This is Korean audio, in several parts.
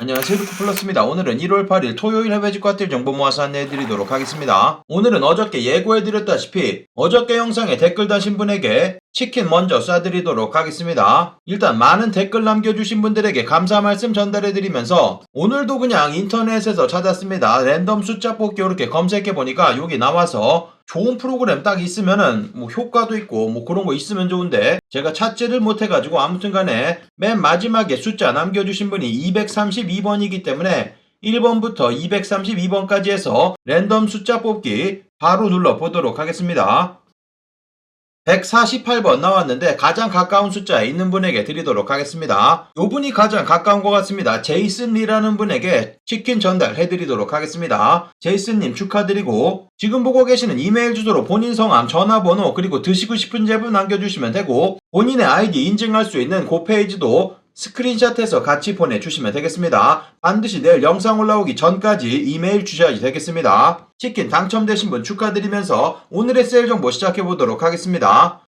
안녕하세요 루크플러스입니다. 오늘은 1월 8일 토요일 해외 직과들 정보 모아서 안내해드리도록 하겠습니다. 오늘은 어저께 예고해드렸다시피 어저께 영상에 댓글 다신 분에게 치킨 먼저 쏴드리도록 하겠습니다. 일단 많은 댓글 남겨주신 분들에게 감사 말씀 전달해드리면서 오늘도 그냥 인터넷에서 찾았습니다. 랜덤 숫자 뽑기 이렇게 검색해보니까 여기 나와서 좋은 프로그램 딱 있으면은 뭐 효과도 있고 뭐 그런 거 있으면 좋은데 제가 찾지를 못해가지고 아무튼 간에 맨 마지막에 숫자 남겨주신 분이 232번이기 때문에 1번부터 232번까지 해서 랜덤 숫자 뽑기 바로 눌러보도록 하겠습니다. 148번 나왔는데 가장 가까운 숫자에 있는 분에게 드리도록 하겠습니다. 요 분이 가장 가까운 것 같습니다. 제이슨 리라는 분에게 치킨 전달해 드리도록 하겠습니다. 제이슨님 축하드리고 지금 보고 계시는 이메일 주소로 본인 성함, 전화번호 그리고 드시고 싶은 제품 남겨주시면 되고 본인의 아이디 인증할 수 있는 그 페이지도 스크린샷해서 같이 보내주시면 되겠습니다. 반드시 내일 영상 올라오기 전까지 이메일 주셔야지 되겠습니다. 치킨 당첨되신 분 축하드리면서 오늘의 세일 정보 시작해 보도록 하겠습니다.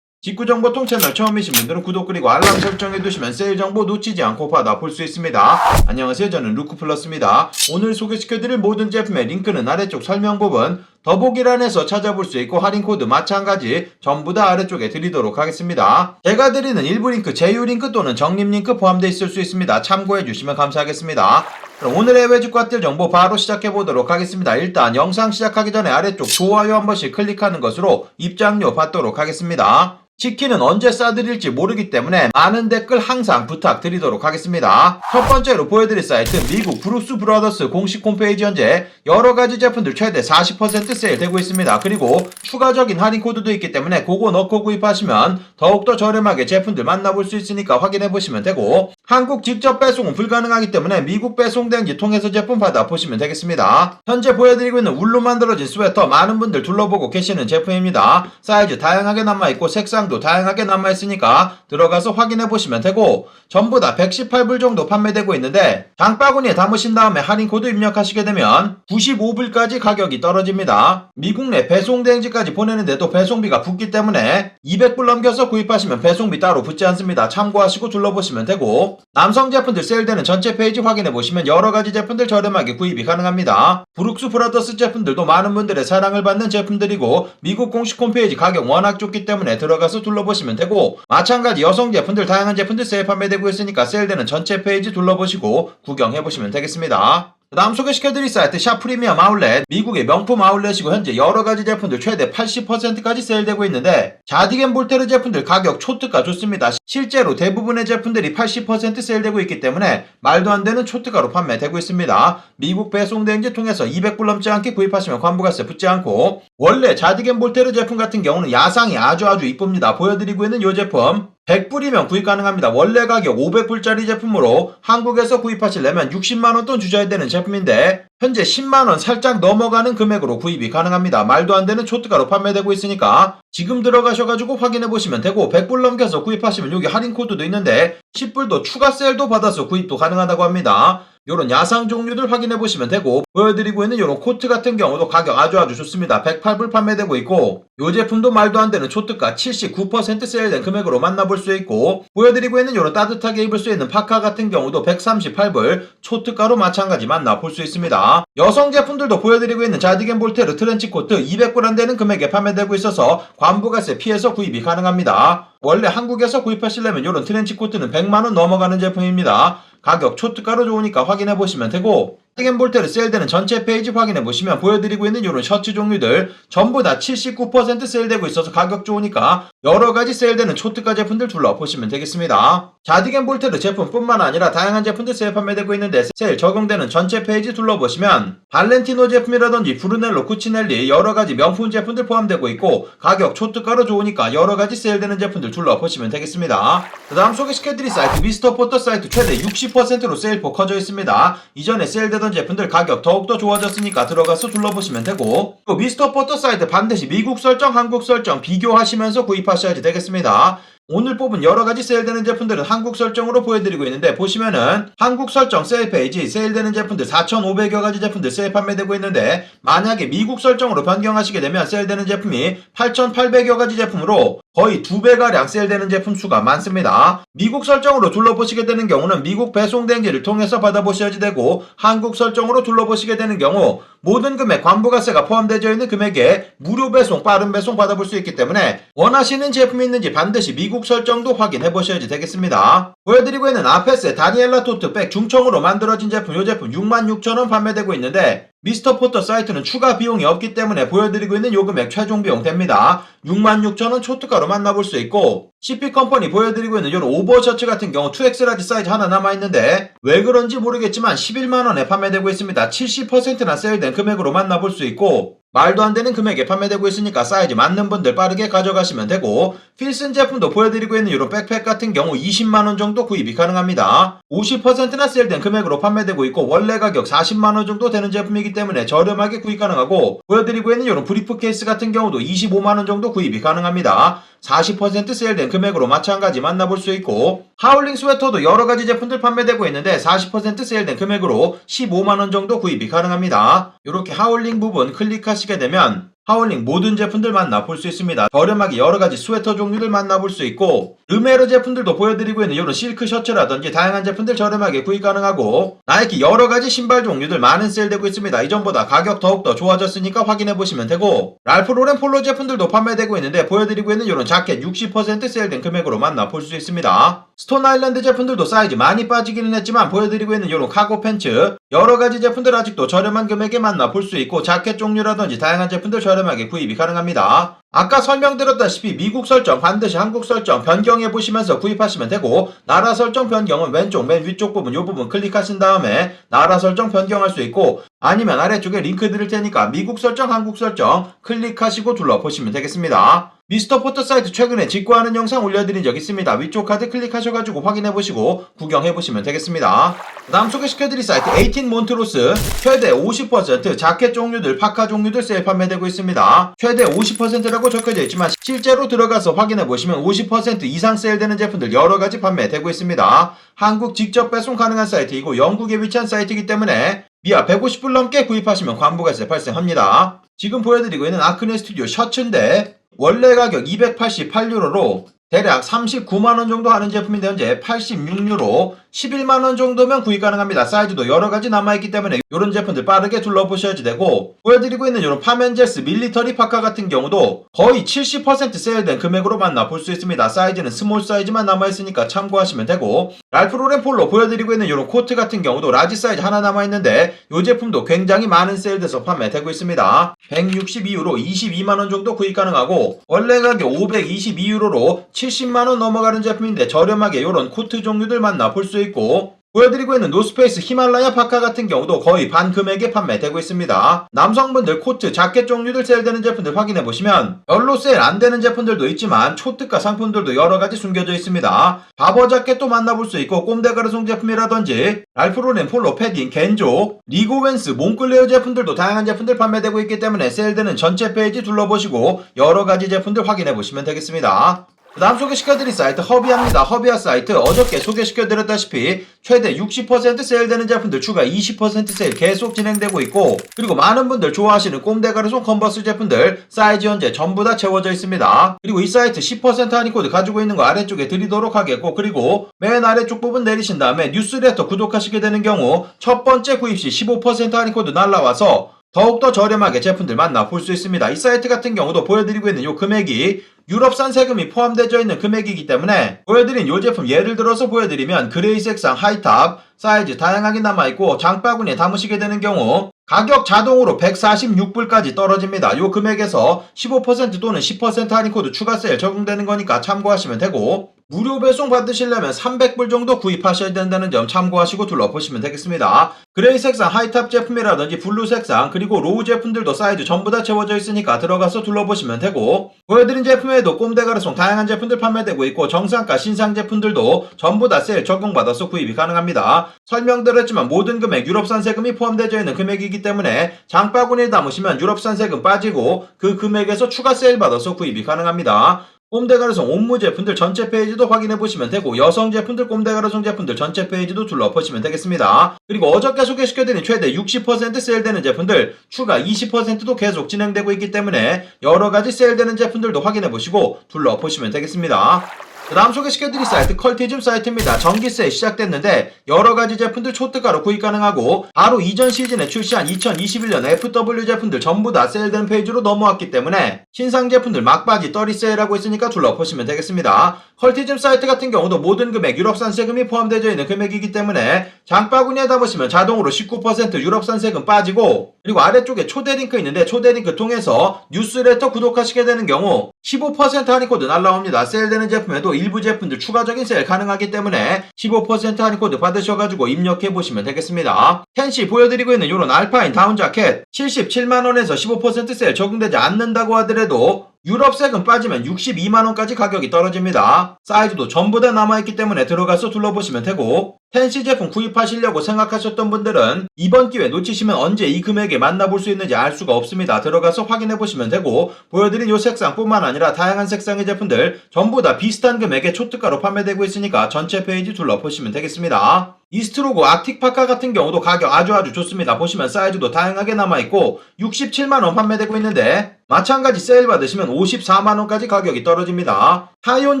직구정보통 채널 처음이신 분들은 구독 그리고 알람 설정해두시면 세일 정보 놓치지 않고 받아볼 수 있습니다. 안녕하세요. 저는 루크플러스입니다. 오늘 소개시켜드릴 모든 제품의 링크는 아래쪽 설명 부분 더보기란에서 찾아볼 수 있고 할인 코드 마찬가지 전부 다 아래쪽에 드리도록 하겠습니다. 제가 드리는 일부 링크, 제휴 링크 또는 적립 링크 포함되어 있을 수 있습니다. 참고해 주시면 감사하겠습니다. 그럼 오늘의 외주과들 정보 바로 시작해 보도록 하겠습니다. 일단 영상 시작하기 전에 아래쪽 좋아요 한 번씩 클릭하는 것으로 입장료 받도록 하겠습니다. 치킨은 언제 쏴드릴지 모르기 때문에 많은 댓글 항상 부탁드리도록 하겠습니다. 첫 번째로 보여드릴 사이트 미국 브룩스 브라더스 공식 홈페이지 현재 여러가지 제품들 최대 40% 세일되고 있습니다. 그리고 추가적인 할인 코드도 있기 때문에 그거 넣고 구입하시면 더욱더 저렴하게 제품들 만나볼 수 있으니까 확인해보시면 되고 한국 직접 배송은 불가능하기 때문에 미국 배송 대행지 통해서 제품 받아 보시면 되겠습니다. 현재 보여드리고 있는 울로 만들어진 스웨터 많은 분들 둘러보고 계시는 제품입니다. 사이즈 다양하게 남아있고 색상도 다양하게 남아있으니까 들어가서 확인해 보시면 되고 전부 다 118불 정도 판매되고 있는데 장바구니에 담으신 다음에 할인 코드 입력하시게 되면 95불까지 가격이 떨어집니다. 미국 내 배송 대행지까지 보내는데도 배송비가 붙기 때문에 200불 넘겨서 구입하시면 배송비 따로 붙지 않습니다. 참고하시고 둘러보시면 되고 남성 제품들 세일되는 전체 페이지 확인해 보시면 여러가지 제품들 저렴하게 구입이 가능합니다. 브룩스 브라더스 제품들도 많은 분들의 사랑을 받는 제품들이고 미국 공식 홈페이지 가격 워낙 좋기 때문에 들어가서 둘러보시면 되고 마찬가지 여성 제품들 다양한 제품들 세일 판매되고 있으니까 세일되는 전체 페이지 둘러보시고 구경해 보시면 되겠습니다. 그 다음 소개시켜드릴 사이트 샤프리미엄 아울렛. 미국의 명품 아울렛이고 현재 여러가지 제품들 최대 80%까지 세일되고 있는데 자디겐 볼테르 제품들 가격 초특가 좋습니다. 실제로 대부분의 제품들이 80% 세일되고 있기 때문에 말도 안 되는 초특가로 판매되고 있습니다. 미국 배송 대행지 통해서 200불 넘지 않게 구입하시면 관부가세 붙지 않고 원래 자디겐 볼테르 제품 같은 경우는 야상이 아주 아주 이쁩니다. 보여드리고 있는 이 제품 100불이면 구입 가능합니다. 원래 가격 500불짜리 제품으로 한국에서 구입하시려면 60만원 돈 주셔야 되는 제품인데 현재 10만원 살짝 넘어가는 금액으로 구입이 가능합니다. 말도 안 되는 초특가로 판매되고 있으니까 지금 들어가셔가지고 확인해 보시면 되고 100불 넘겨서 구입하시면 여기 할인 코드도 있는데 10불도 추가 세일도 받아서 구입도 가능하다고 합니다. 요런 야상 종류들 확인해 보시면 되고 보여드리고 있는 요런 코트 같은 경우도 가격 아주 아주 좋습니다. 108불 판매되고 있고 요 제품도 말도 안 되는 초특가 79% 세일된 금액으로 만나볼 수 있고 보여드리고 있는 요런 따뜻하게 입을 수 있는 파카 같은 경우도 138불 초특가로 마찬가지 만나볼 수 있습니다. 여성 제품들도 보여드리고 있는 자디겐 볼테 르 트렌치 코트 200불 안 되는 금액에 판매되고 있어서 관부가세 피해서 구입이 가능합니다. 원래 한국에서 구입하시려면 요런 트렌치 코트는 100만원 넘어가는 제품입니다. 가격 초특가로 좋으니까 확인해 보시면 되고 볼테르 세일되는 전체 페이지 확인해 보시면 보여드리고 있는 이런 셔츠 종류들 전부 다 79% 세일되고 있어서 가격 좋으니까 여러 가지 세일되는 초특가 제품들 둘러보시면 되겠습니다. 자디겐 볼테르 제품뿐만 아니라 다양한 제품들 세일 판매되고 있는데 세일 적용되는 전체 페이지 둘러보시면 발렌티노 제품이라든지 브루넬로, 쿠치넬리 여러 가지 명품 제품들 포함되고 있고 가격 초특가로 좋으니까 여러 가지 세일되는 제품들 둘러보시면 되겠습니다. 그 다음 소개시켜드릴 사이트 미스터 포터 사이트 최대 60%로 세일폭 커져 있습니다. 이전에 세일되던 제품들 가격 더욱더 좋아졌으니까 들어가서 둘러보시면 되고 또 미스터 포터 사이트 반드시 미국 설정, 한국 설정 비교하시면서 구입하셔야지 되겠습니다. 오늘 뽑은 여러가지 세일되는 제품들은 한국 설정으로 보여드리고 있는데 보시면은 한국 설정 세일 페이지 세일되는 제품들 4,500여 가지 제품들 세일 판매되고 있는데 만약에 미국 설정으로 변경하시게 되면 세일되는 제품이 8,800여 가지 제품으로 거의 두 배가량 세일되는 제품 수가 많습니다. 미국 설정으로 둘러보시게 되는 경우는 미국 배송 대행지를 통해서 받아보셔야지 되고 한국 설정으로 둘러보시게 되는 경우 모든 금액 관부가세가 포함되어 있는 금액에 무료 배송, 빠른 배송 받아볼 수 있기 때문에 원하시는 제품이 있는지 반드시 미국 설정도 확인해 보셔야지 되겠습니다. 보여드리고 있는 아페스의 다니엘라 토트백 중청으로 만들어진 제품, 이 제품 66,000원 판매되고 있는데 미스터 포터 사이트는 추가 비용이 없기 때문에 보여드리고 있는 요 금액 최종 비용 됩니다. 66,000원 초특가로 만나볼 수 있고 CP 컴퍼니 보여드리고 있는 이런 오버셔츠 같은 경우 2X 라지 사이즈 하나 남아있는데 왜 그런지 모르겠지만 11만원에 판매되고 있습니다. 70%나 세일된 금액으로 만나볼 수 있고 말도 안 되는 금액에 판매되고 있으니까 사이즈 맞는 분들 빠르게 가져가시면 되고 필슨 제품도 보여드리고 있는 이런 백팩 같은 경우 20만원 정도 구입이 가능합니다. 50%나 세일된 금액으로 판매되고 있고 원래 가격 40만원 정도 되는 제품이기 때문에 저렴하게 구입 가능하고 보여드리고 있는 이런 브리프 케이스 같은 경우도 25만원 정도 구입이 가능합니다. 40% 세일된 금액으로 마찬가지 만나볼 수 있고 하울링 스웨터도 여러가지 제품들 판매되고 있는데 40% 세일된 금액으로 15만원 정도 구입이 가능합니다. 이렇게 하울링 부분 클릭하시게 되면 하울링 모든 제품들 만나볼 수 있습니다. 저렴하게 여러가지 스웨터 종류들 만나볼 수 있고 르메르 제품들도 보여드리고 있는 이런 실크 셔츠라든지 다양한 제품들 저렴하게 구입 가능하고 나이키 여러가지 신발 종류들 많은 세일되고 있습니다. 이전보다 가격 더욱더 좋아졌으니까 확인해보시면 되고 랄프 로렌 폴로 제품들도 판매되고 있는데 보여드리고 있는 이런 자켓 60% 세일된 금액으로 만나볼 수 있습니다. 스톤 아일랜드 제품들도 사이즈 많이 빠지기는 했지만 보여드리고 있는 이런 카고 팬츠 여러가지 제품들 아직도 저렴한 금액에 만나볼 수 있고 자켓 종류라든지 다양한 제품들 저렴 하게 구입이 가능합니다. 아까 설명드렸다시피 미국 설정 반드시 한국 설정 변경해 보시면서 구입하시면 되고 나라 설정 변경은 왼쪽 맨 위쪽 부분 요 부분 클릭하신 다음에 나라 설정 변경할 수 있고 아니면 아래쪽에 링크 드릴 테니까 미국 설정 한국 설정 클릭하시고 둘러보시면 되겠습니다. 미스터 포터 사이트 최근에 직구하는 영상 올려드린 적 있습니다. 위쪽 카드 클릭하셔가지고 확인해보시고 구경해보시면 되겠습니다. 그 다음 소개시켜드릴 사이트 18 몬트로스 최대 50% 자켓 종류들, 파카 종류들 세일 판매되고 있습니다. 최대 50%라고 적혀져 있지만 실제로 들어가서 확인해 보시면 50% 이상 세일되는 제품들 여러가지 판매되고 있습니다. 한국 직접 배송 가능한 사이트이고 영국에 위치한 사이트이기 때문에 미아 150불 넘게 구입하시면 관부가세 발생합니다. 지금 보여드리고 있는 아크네 스튜디오 셔츠인데 원래 가격 288유로로 대략 39만원 정도 하는 제품인데 현재 86유로 11만원 정도면 구입 가능합니다. 사이즈도 여러가지 남아있기 때문에 이런 제품들 빠르게 둘러보셔야지 되고 보여드리고 있는 이런 파멘젤스 밀리터리 파카 같은 경우도 거의 70% 세일된 금액으로 만나볼 수 있습니다. 사이즈는 스몰 사이즈만 남아있으니까 참고하시면 되고 랄프 로렌 폴로 보여드리고 있는 이런 코트 같은 경우도 라지 사이즈 하나 남아있는데 이 제품도 굉장히 많은 세일돼서 판매되고 있습니다. 162유로 22만원 정도 구입 가능하고 원래 가격 522유로로 70만원 넘어가는 제품인데 저렴하게 이런 코트 종류들 만나볼 수 있고 보여드리고 있는 노스페이스 히말라야 파카 같은 경우도 거의 반 금액에 판매되고 있습니다. 남성분들 코트, 자켓 종류들 세일되는 제품들 확인해보시면 별로 세일 안 되는 제품들도 있지만 초특가 상품들도 여러가지 숨겨져 있습니다. 바버 자켓도 만나볼 수 있고 꼼데가르송 제품이라든지 랄프로렌 폴로 패딩, 겐조, 리고웬스, 몽클레어 제품들도 다양한 제품들 판매되고 있기 때문에 세일되는 전체 페이지 둘러보시고 여러가지 제품들 확인해보시면 되겠습니다. 그 다음 소개시켜드릴 사이트 허비아입니다. 허비아 사이트 어저께 소개시켜드렸다시피 최대 60% 세일되는 제품들 추가 20% 세일 계속 진행되고 있고 그리고 많은 분들 좋아하시는 꼼데가르송 컨버스 제품들 사이즈 현재 전부 다 채워져 있습니다. 그리고 이 사이트 10% 할인 코드 가지고 있는 거 아래쪽에 드리도록 하겠고 그리고 맨 아래쪽 부분 내리신 다음에 뉴스레터 구독하시게 되는 경우 첫 번째 구입 시 15% 할인 코드 날라와서 더욱더 저렴하게 제품들 만나볼 수 있습니다. 이 사이트 같은 경우도 보여드리고 있는 이 금액이 유럽산 세금이 포함되어 있는 금액이기 때문에 보여드린 이 제품 예를 들어서 보여드리면 그레이 색상 하이탑 사이즈 다양하게 남아있고 장바구니에 담으시게 되는 경우 가격 자동으로 146불까지 떨어집니다. 이 금액에서 15% 또는 10% 할인 코드 추가 세일 적용되는 거니까 참고하시면 되고 무료 배송 받으시려면 300불 정도 구입하셔야 된다는 점 참고하시고 둘러보시면 되겠습니다. 그레이 색상 하이탑 제품이라든지 블루 색상 그리고 로우 제품들도 사이즈 전부 다 채워져 있으니까 들어가서 둘러보시면 되고 보여드린 제품에도 꼼데가르송 다양한 제품들 판매되고 있고 정상가 신상 제품들도 전부 다 세일 적용받아서 구입이 가능합니다. 설명드렸지만 모든 금액 유럽산 세금이 포함되어 있는 금액이기 때문에 장바구니에 담으시면 유럽산 세금 빠지고 그 금액에서 추가 세일 받아서 구입이 가능합니다. 꼼데가르송 옴무 제품들 전체 페이지도 확인해 보시면 되고 여성 제품들 꼼데가르송 제품들 전체 페이지도 둘러보시면 되겠습니다. 그리고 어저께 소개시켜드린 최대 60% 세일되는 제품들 추가 20%도 계속 진행되고 있기 때문에 여러 가지 세일되는 제품들도 확인해 보시고 둘러보시면 되겠습니다. 그 다음 소개시켜드릴 사이트 컬티즘 사이트입니다. 전기세 시작됐는데 여러가지 제품들 초특가로 구입 가능하고 바로 이전 시즌에 출시한 2021년 FW 제품들 전부 다 세일된 페이지로 넘어왔기 때문에 신상 제품들 막바지 떨이 세일하고 있으니까 둘러보시면 되겠습니다. 컬티즘 사이트 같은 경우도 모든 금액 유럽산 세금이 포함되어 있는 금액이기 때문에 장바구니에 담으시면 자동으로 19% 유럽산 세금 빠지고 그리고 아래쪽에 초대 링크 있는데 초대 링크 통해서 뉴스레터 구독하시게 되는 경우 15% 할인 코드 날라옵니다. 세일되는 제품에도 일부 제품들 추가적인 세일 가능하기 때문에 15% 할인 코드 받으셔가지고 입력해 보시면 되겠습니다. 텐시 보여드리고 있는 이런 알파인 다운 자켓 77만원에서 15% 세일 적용되지 않는다고 하더라도 유럽 세금 빠지면 62만원까지 가격이 떨어집니다. 사이즈도 전부 다 남아있기 때문에 들어가서 둘러보시면 되고 텐시 제품 구입하시려고 생각하셨던 분들은 이번 기회 놓치시면 언제 이 금액에 만나볼 수 있는지 알 수가 없습니다. 들어가서 확인해 보시면 되고 보여드린 이 색상뿐만 아니라 다양한 색상의 제품들 전부 다 비슷한 금액에 초특가로 판매되고 있으니까 전체 페이지 둘러보시면 되겠습니다. 이스트로고 아틱 파카 같은 경우도 가격 아주 아주 좋습니다. 보시면 사이즈도 다양하게 남아있고 67만원 판매되고 있는데 마찬가지 세일 받으시면 54만원까지 가격이 떨어집니다. 하이온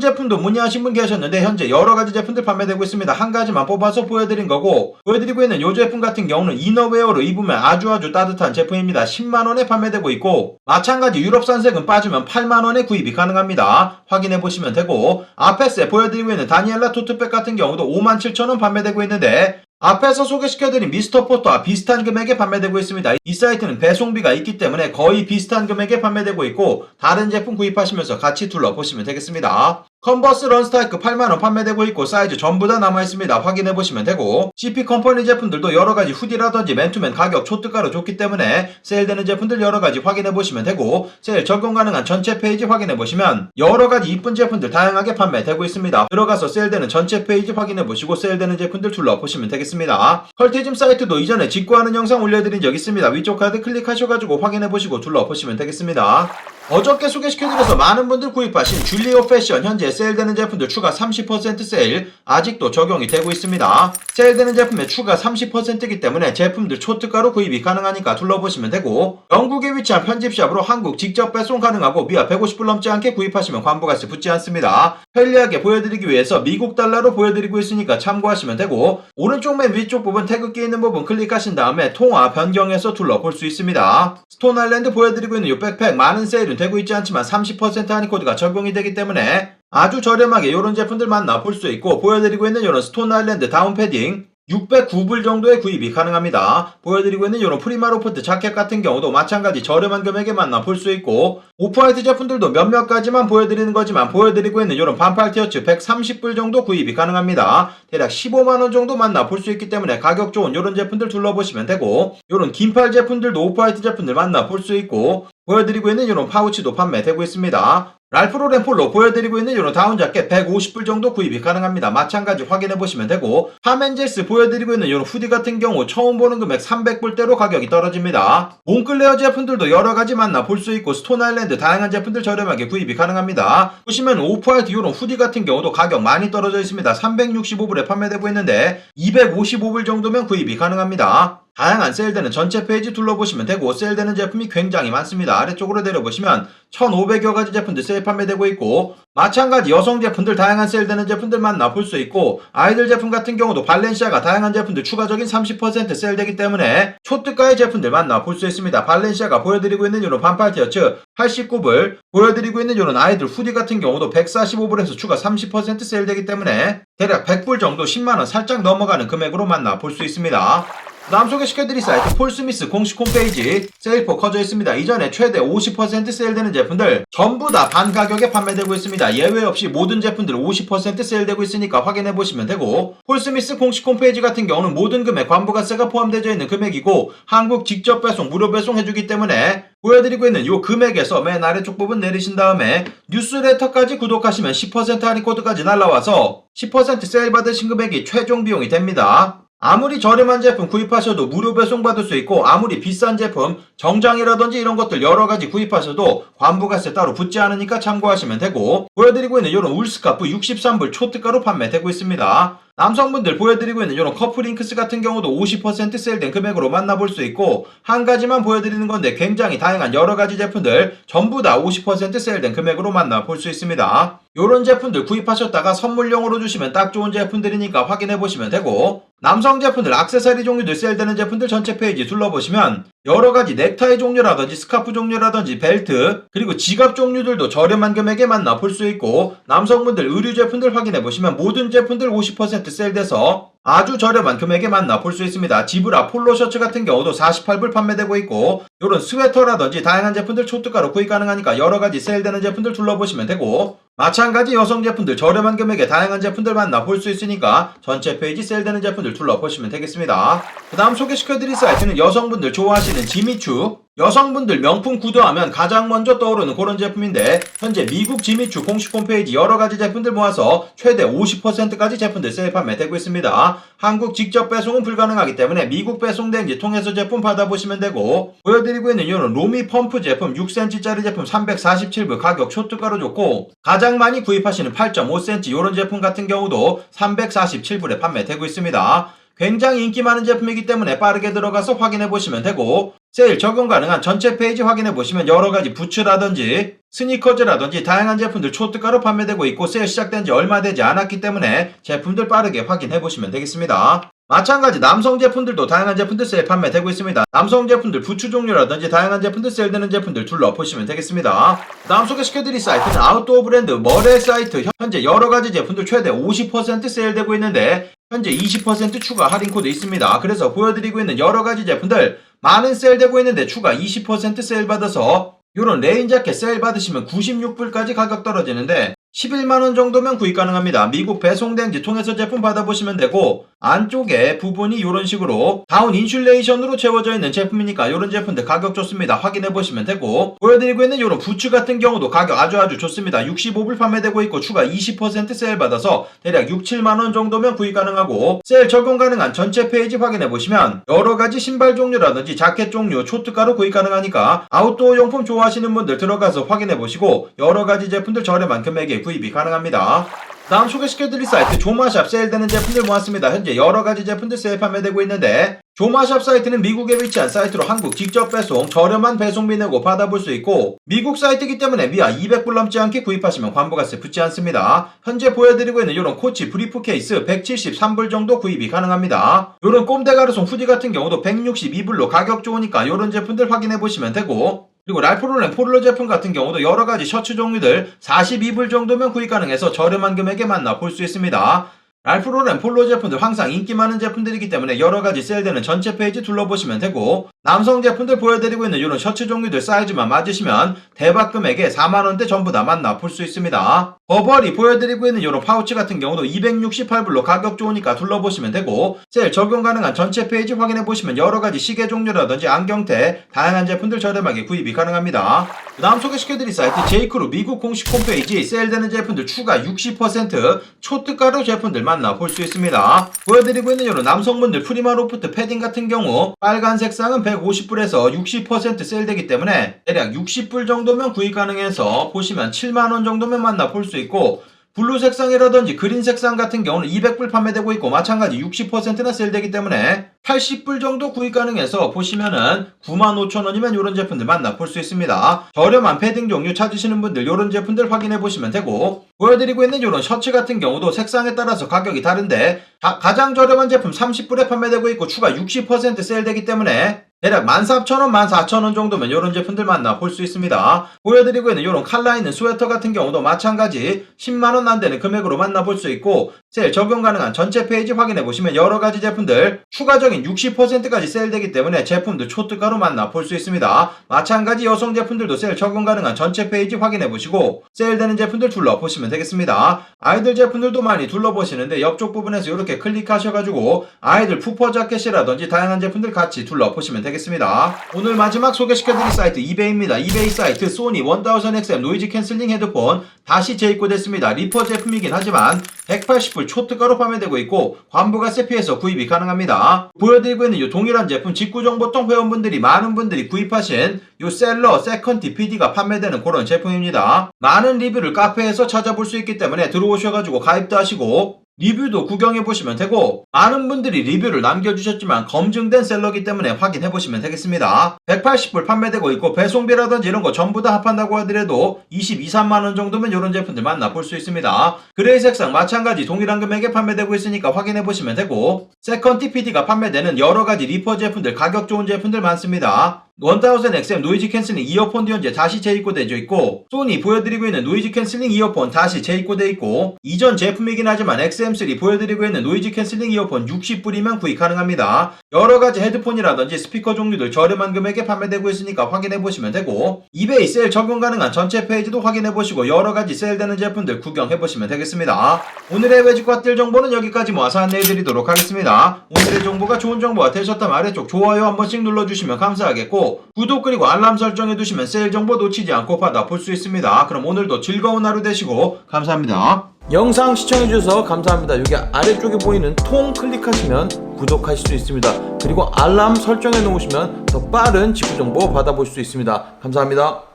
제품도 문의하신 분 계셨는데 현재 여러가지 제품들 판매되고 있습니다. 한 가지만 뽑아서 보여드린 거고 보여드리고 있는 이 제품 같은 경우는 이너웨어로 입으면 아주 아주 따뜻한 제품입니다. 10만원에 판매되고 있고 마찬가지 유럽산 세금 빠지면 8만원에 구입이 가능합니다. 확인해 보시면 되고 아페스에 보여드리고 있는 다니엘라 토트백 같은 경우도 57,000원 판매되고 있는데 앞에서 소개시켜드린 미스터 포터와 비슷한 금액에 판매되고 있습니다. 이 사이트는 배송비가 있기 때문에 거의 비슷한 금액에 판매되고 있고 다른 제품 구입하시면서 같이 둘러보시면 되겠습니다. 컨버스 런스타이크 8만원 판매되고 있고 사이즈 전부 다 남아있습니다. 확인해보시면 되고 CP 컴퍼니 제품들도 여러가지 후디라든지 맨투맨 가격 초특가로 좋기 때문에 세일되는 제품들 여러가지 확인해보시면 되고 세일 적용 가능한 전체 페이지 확인해보시면 여러가지 이쁜 제품들 다양하게 판매되고 있습니다. 들어가서 세일되는 전체 페이지 확인해보시고 세일되는 제품들 둘러보시면 되겠습니다. 컬티즘 사이트도 이전에 직구하는 영상 올려드린 적 있습니다. 위쪽 카드 클릭하셔가지고 확인해보시고 둘러보시면 되겠습니다. 어저께 소개시켜드려서 많은 분들 구입하신 줄리오 패션 현재 세일되는 제품들 추가 30% 세일 아직도 적용이 되고 있습니다. 세일되는 제품에 추가 30%이기 때문에 제품들 초특가로 구입이 가능하니까 둘러보시면 되고 영국에 위치한 편집샵으로 한국 직접 배송 가능하고 미아 150불 넘지 않게 구입하시면 관보가세 붙지 않습니다. 편리하게 보여드리기 위해서 미국 달러로 보여드리고 있으니까 참고하시면 되고 오른쪽 맨 위쪽 부분 태극기 있는 부분 클릭하신 다음에 통화 변경해서 둘러볼 수 있습니다. 스톤 아일랜드 보여드리고 있는 이 백팩 많은 세일 은 되고 있지 않지만 30% 할인 코드가 적용이 되기 때문에 아주 저렴하게 이런 제품들 만 나 볼 수 있고 보여드리고 있는 이런 스톤 아일랜드 다운 패딩 609불 정도의 구입이 가능합니다. 보여드리고 있는 이런 프리마로프트 자켓 같은 경우도 마찬가지 저렴한 금액에 만나 볼 수 있고 오프화이트 제품들도 몇몇 가지만 보여드리는 거지만 보여드리고 있는 이런 반팔 티셔츠 130불 정도 구입이 가능합니다. 대략 15만원 정도 만나 볼 수 있기 때문에 가격 좋은 이런 제품들 둘러보시면 되고 이런 긴팔 제품들도 오프화이트 제품들 만나 볼 수 있고 보여드리고 있는 이런 파우치도 판매되고 있습니다. 랄프 로렌 폴로 보여드리고 있는 이런 다운 자켓 150불 정도 구입이 가능합니다. 마찬가지 확인해 보시면 되고 파멘젤스 보여드리고 있는 이런 후디 같은 경우 처음 보는 금액 300불대로 가격이 떨어집니다. 몽클레어 제품들도 여러 가지 만나 볼 수 있고 스톤 아일랜드 다양한 제품들 저렴하게 구입이 가능합니다. 보시면 오프화이트 이런 후디 같은 경우도 가격 많이 떨어져 있습니다. 365불에 판매되고 있는데 255불 정도면 구입이 가능합니다. 다양한 세일되는 전체 페이지 둘러보시면 되고 세일되는 제품이 굉장히 많습니다. 아래쪽으로 내려보시면 1,500여 가지 제품들 세일 판매되고 있고 마찬가지 여성 제품들 다양한 세일되는 제품들 만 나 볼 수 있고 아이들 제품 같은 경우도 발렌시아가 다양한 제품들 추가적인 30% 세일되기 때문에 초특가의 제품들 만 나 볼 수 있습니다. 발렌시아가 보여드리고 있는 이런 반팔 티셔츠 89불 보여드리고 있는 이런 아이들 후디 같은 경우도 145불에서 추가 30% 세일되기 때문에 대략 100불 정도 10만원 살짝 넘어가는 금액으로 만나 볼 수 있습니다. 다음 소개시켜드릴 사이트 폴스미스 공식 홈페이지 세일포 커져 있습니다. 이전에 최대 50% 세일되는 제품들 전부 다 반 가격에 판매되고 있습니다. 예외 없이 모든 제품들 50% 세일되고 있으니까 확인해 보시면 되고 폴스미스 공식 홈페이지 같은 경우는 모든 금액 관부가세가 포함되어 있는 금액이고 한국 직접 배송 무료 배송 해주기 때문에 보여드리고 있는 이 금액에서 맨 아래쪽 부분 내리신 다음에 뉴스레터까지 구독하시면 10% 할인 코드까지 날라와서 10% 세일 받으신 금액이 최종 비용이 됩니다. 아무리 저렴한 제품 구입하셔도 무료 배송 받을 수 있고 아무리 비싼 제품 정장이라든지 이런 것들 여러 가지 구입하셔도 관부가세 따로 붙지 않으니까 참고하시면 되고 보여드리고 있는 이런 울스카프 63불 초특가로 판매되고 있습니다. 남성분들 보여드리고 있는 이런 커플링크스 같은 경우도 50% 세일된 금액으로 만나볼 수 있고 한 가지만 보여드리는 건데 굉장히 다양한 여러 가지 제품들 전부 다 50% 세일된 금액으로 만나볼 수 있습니다. 이런 제품들 구입하셨다가 선물용으로 주시면 딱 좋은 제품들이니까 확인해 보시면 되고 남성 제품들 악세사리 종류들 세일되는 제품들 전체 페이지 둘러보시면 여러 가지 넥타이 종류라든지 스카프 종류라든지 벨트 그리고 지갑 종류들도 저렴한 금액에 만나 볼 수 있고 남성분들 의류 제품들 확인해 보시면 모든 제품들 50% 세일돼서 아주 저렴한 금액에 만나 볼 수 있습니다. 지브라 폴로 셔츠 같은 경우도 48불 판매되고 있고 이런 스웨터라든지 다양한 제품들 초특가로 구입 가능하니까 여러 가지 세일되는 제품들 둘러보시면 되고 마찬가지 여성 제품들 저렴한 금액에 다양한 제품들 만나 볼 수 있으니까 전체 페이지 세일되는 제품들 둘러보시면 되겠습니다. 그 다음 소개시켜드릴 사이트는 여성분들 좋아하시는 지미추 여성분들 명품 구두하면 가장 먼저 떠오르는 그런 제품인데 현재 미국 지미추 공식 홈페이지 여러 가지 제품들 모아서 최대 50%까지 제품들 세일 판매되고 있습니다. 한국 직접 배송은 불가능하기 때문에 미국 배송 대행지 통해서 제품 받아보시면 되고 보여드리고 있는 이유는 로미 펌프 제품 6cm짜리 제품 347불 가격 초특가로 좋고 가장 많이 구입하시는 8.5cm 이런 제품 같은 경우도 347불에 판매되고 있습니다. 굉장히 인기 많은 제품이기 때문에 빠르게 들어가서 확인해 보시면 되고 세일 적용 가능한 전체 페이지 확인해 보시면 여러 가지 부츠라든지 스니커즈라든지 다양한 제품들 초특가로 판매되고 있고 세일 시작된 지 얼마 되지 않았기 때문에 제품들 빠르게 확인해 보시면 되겠습니다. 마찬가지 남성 제품들도 다양한 제품들 세일 판매되고 있습니다. 남성 제품들 부츠 종류라든지 다양한 제품들 세일되는 제품들 둘러보시면 되겠습니다. 다음 소개시켜드릴 사이트는 아웃도어 브랜드 머레 사이트 현재 여러 가지 제품들 최대 50% 세일되고 있는데 현재 20% 추가 할인 코드 있습니다. 그래서 보여드리고 있는 여러 가지 제품들 많은 세일되고 있는데 추가 20% 세일 받아서 이런 레인 자켓 세일 받으시면 96불까지 가격 떨어지는데 11만원 정도면 구입 가능합니다. 미국 배송대행지 통해서 제품 받아보시면 되고 안쪽에 부분이 이런 식으로 다운 인슐레이션으로 채워져 있는 제품이니까 이런 제품들 가격 좋습니다. 확인해 보시면 되고 보여드리고 있는 이런 부츠 같은 경우도 가격 아주 아주 좋습니다. 65불 판매되고 있고 추가 20% 세일 받아서 대략 6, 7만원 정도면 구입 가능하고 세일 적용 가능한 전체 페이지 확인해 보시면 여러 가지 신발 종류라든지 자켓 종류 초특가로 구입 가능하니까 아웃도어 용품 좋아하시는 분들 들어가서 확인해 보시고 여러 가지 제품들 저렴한 금액에 구입이 가능합니다. 다음 소개시켜드릴 사이트 조마샵 세일되는 제품들 모았습니다. 현재 여러 가지 제품들 세일 판매되고 있는데 조마샵 사이트는 미국에 위치한 사이트로 한국 직접 배송 저렴한 배송비 내고 받아볼 수 있고 미국 사이트이기 때문에 미아 200불 넘지 않게 구입하시면 관부가세 붙지 않습니다. 현재 보여드리고 있는 이런 코치 브리프 케이스 173불 정도 구입이 가능합니다. 이런 꼼데가르송 후디 같은 경우도 162불로 가격 좋으니까 이런 제품들 확인해 보시면 되고 그리고 랄프롤렌 포르로 제품 같은 경우도 여러 가지 셔츠 종류들 42불 정도면 구입 가능해서 저렴한 금액에 만나 볼 수 있습니다. 랄프롤렌 폴로 제품들 항상 인기 많은 제품들이기 때문에 여러 가지 세일되는 전체 페이지 둘러보시면 되고 남성 제품들 보여드리고 있는 이런 셔츠 종류들 사이즈만 맞으시면 대박 금액에 4만원대 전부 다 만나 볼 수 있습니다. 버버리 보여드리고 있는 이런 파우치 같은 경우도 268불로 가격 좋으니까 둘러보시면 되고 세일 적용 가능한 전체 페이지 확인해 보시면 여러 가지 시계 종류라든지 안경테 다양한 제품들 저렴하게 구입이 가능합니다. 그 다음 소개시켜드릴 사이트 제이크루 미국 공식 홈페이지 세일되는 제품들 추가 60% 초특가로 제품들 만나 볼 수 있습니다. 보여드리고 있는 이런 남성분들 프리마 로프트 패딩 같은 경우 빨간 색상은 150불에서 60% 세일되기 때문에 대략 60불 정도면 구입 가능해서 보시면 7만원 정도면 만나 볼 수 있고 블루 색상이라든지 그린 색상 같은 경우는 200불 판매되고 있고 마찬가지 60%나 세일되기 때문에 80불 정도 구입 가능해서 보시면은 95,000원이면 이런 제품들 만나 볼 수 있습니다. 저렴한 패딩 종류 찾으시는 분들 이런 제품들 확인해 보시면 되고 보여드리고 있는 이런 셔츠 같은 경우도 색상에 따라서 가격이 다른데 가, 가장 저렴한 제품 30불에 판매되고 있고 추가 60% 세일되기 때문에 대략 14,000원, 14,000원 정도면 이런 제품들 만나 볼수 있습니다. 보여드리고 있는 이런 칼라 있는 스웨터 같은 경우도 마찬가지 10만원 안 되는 금액으로 만나 볼 수 있고 세일 적용 가능한 전체 페이지 확인해 보시면 여러 가지 제품들 추가적인 60%까지 세일되기 때문에 제품들 초특가로 만나 볼 수 있습니다. 마찬가지 여성 제품들도 세일 적용 가능한 전체 페이지 확인해 보시고 세일되는 제품들 둘러보시면 되겠습니다. 아이들 제품들도 많이 둘러보시는데 옆쪽 부분에서 이렇게 클릭하셔가지고 아이들 푸퍼 자켓이라든지 다양한 제품들 같이 둘러보시면 되겠습니다. 되겠습니다. 오늘 마지막 소개시켜드릴 사이트 이베이입니다. 이베이 사이트 소니 1000XM 노이즈 캔슬링 헤드폰 다시 재입고됐습니다. 리퍼 제품이긴 하지만 180불 초특가로 판매되고 있고 관부가 세피에서 구입이 가능합니다. 보여드리고 있는 이 동일한 제품 직구정보통 회원분들이 많은 분들이 구입하신 이 셀러 세컨티 PD가 판매되는 그런 제품입니다. 많은 리뷰를 카페에서 찾아볼 수 있기 때문에 들어오셔가지고 가입도 하시고 리뷰도 구경해 보시면 되고 많은 분들이 리뷰를 남겨주셨지만 검증된 셀러기 때문에 확인해 보시면 되겠습니다. 180불 판매되고 있고 배송비라든지 이런 거 전부 다 합한다고 하더라도 22, 3만 원 정도면 이런 제품들 만나볼 수 있습니다. 그레이 색상 마찬가지 동일한 금액에 판매되고 있으니까 확인해 보시면 되고 세컨 TPD가 판매되는 여러 가지 리퍼 제품들 가격 좋은 제품들 많습니다. 1000XM 노이즈 캔슬링 이어폰도 현재 다시 재입고되어 있고 소니 보여드리고 있는 노이즈 캔슬링 이어폰 다시 재입고되어 있고 이전 제품이긴 하지만 XM3 보여드리고 있는 노이즈 캔슬링 이어폰 60불이면 구입 가능합니다. 여러가지 헤드폰이라든지 스피커 종류들 저렴한 금액에 판매되고 있으니까 확인해보시면 되고 이베이 세일 적용 가능한 전체 페이지도 확인해보시고 여러가지 세일되는 제품들 구경해보시면 되겠습니다. 오늘의 외직과 뜰 정보는 여기까지 모아서 안내해드리도록 하겠습니다. 오늘의 정보가 좋은 정보가 되셨다면 아래쪽 좋아요 한 번씩 눌러주시면 감사하겠 고 구독 그리고 알람 설정해 두시면 세일 정보 놓치지 않고 받아볼 수 있습니다. 그럼 오늘도 즐거운 하루 되시고 감사합니다. 영상 시청해주셔서 감사합니다. 여기 아래쪽에 보이는 통 클릭하시면 구독하실 수 있습니다. 그리고 알람 설정해 놓으시면 더 빠른 직구 정보 받아볼 수 있습니다. 감사합니다.